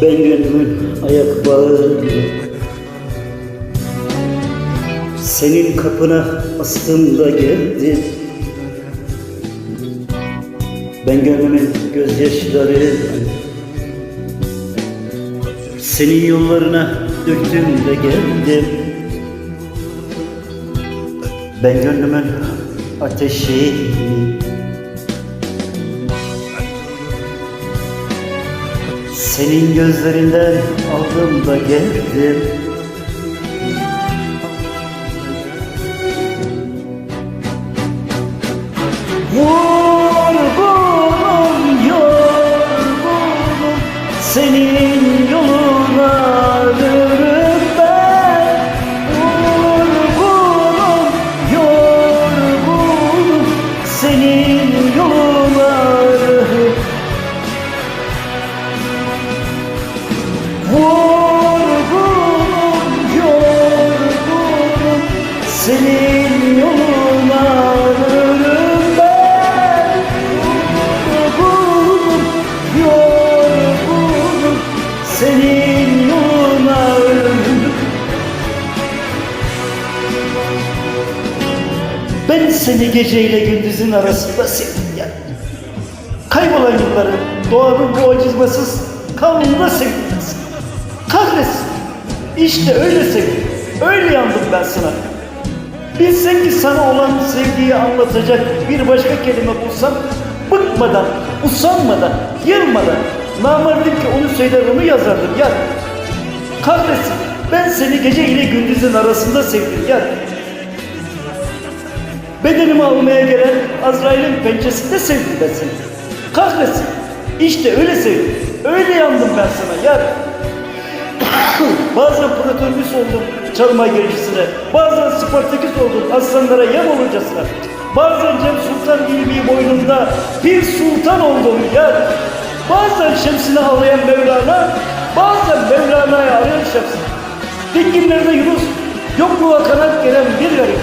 Gönlümün ayak bağıyım Senin kapına astığımda geldim Ben gönlümün gözyaşları. Senin yollarına döktüğümde geldim. Ben gönlümün ateşiyim Senin gözlerinden aldım da geldim. Vurgunum yorgunum Senin yoluna Senin yoluna Ben seni geceyle gündüzün arasında sevdim ya Kaybolan yılları doğanın bu acımasız kanununa sevdim. Kahretsin. İşte öyle sevdim. Öyle yandım ben sana. Bilsen ki sana olan sevgiyi anlatacak bir başka kelime bulsam bıkmadan, usanmadan, yılmadan namerdim ki onu söyler onu yazardım ya. Kahretsin. Ben seni gece ile gündüzün arasında sevdim ya. Bedenimi almaya gelen Azrail'in pençesinde sevdim ben seni. Kahretsin. İşte öyle sevdim. Öyle yandım ben sana ya. Bazen Protonbüs oldum çalma gericisine. Bazen Spartaküs oldum aslanlara yem olurcasına. Bazen Cem Sultan ilmi boynunda bir sultan oldum ya. Bazen şemsine ağlayan Mevlana, bazen Mevlana'ya arayan şemsine. Dinginlerde Yunus, yokluğa kanat gelen bir garip.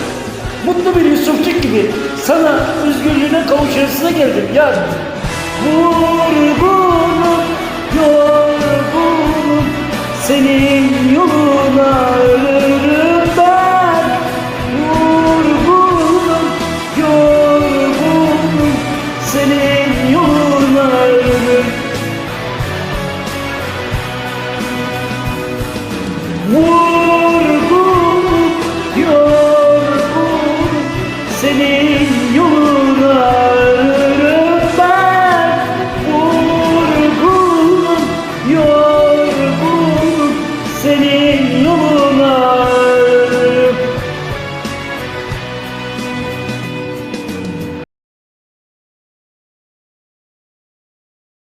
Mutlu bir Yusufçuk gibi sana özgürlüğüne kavuşasına geldim ya. Vurgunum, yorgunum, senin